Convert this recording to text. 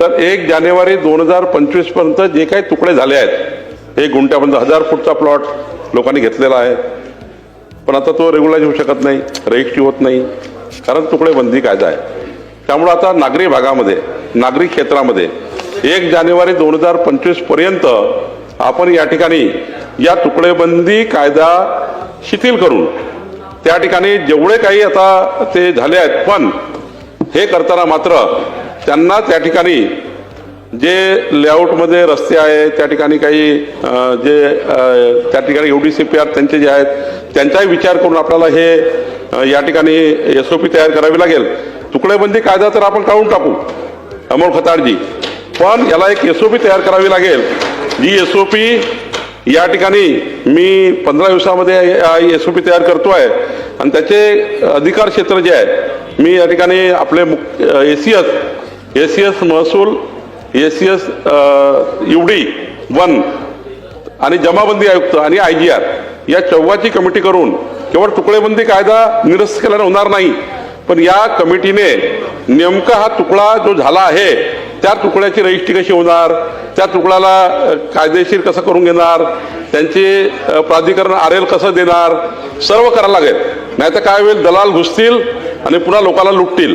तर एक जानेवारी दोन हजार पंचवीसपर्यंत जे काही तुकडे झाले आहेत एक गुंठ्यापर्यंत हजार फूटचा प्लॉट लोकांनी घेतलेला आहे. पण आता तो रेग्युलाइज होऊ शकत नाही रजिस्ट्री होत नाही कारण तुकडे बंदी कायदा आहे. त्यामुळं आता नागरी भागामध्ये नागरी क्षेत्रामध्ये एक जानेवारी दोन हजार पंचवीसपर्यंत आपण या ठिकाणी या तुकडेबंदी कायदा शिथिल करून त्या ठिकाणी जेवढे काही आता ते झाले आहेत पण हे करताना मात्र त्यांना त्या ठिकाणी जे लेआउटमध्ये रस्ते आहे त्या ठिकाणी काही जे त्या ठिकाणी U D C P R त्यांचे जे आहेत त्यांचाही विचार करून आपल्याला हे या ठिकाणी एस ओ पी तयार करावी लागेल. तुकडेबंदी कायदा तर आपण काढून टाकू अमोल खताळजी पण याला एक एस ओ पी तयार करावी लागेल. जी एस ओ पी या ठिकाणी मी पंधरा दिवसामध्ये एस ओ पी तयार करतो आहे आणि त्याचे अधिकार क्षेत्र जे आहे मी या ठिकाणी आपले A C S A C S महसूल A C S D one आणि जमाबंदी आयुक्त आणि आय जी आर या चौघाची कमिटी करून केवळ तुकडेबंदी कायदा निरस्त केल्याने होणार नाही पण या कमिटीने नेमका हा तुकडा जो झाला आहे त्या तुकड्याची रजिस्ट्री कशी होणार त्या तुकड्याला कायदेशीर कसं करून घेणार त्यांचे प्राधिकरण आर एल कसं देणार सर्व करायला लागेल. नाही तर काय होईल? दलाल घुसतील आणि पुन्हा लोकांना लुटतील.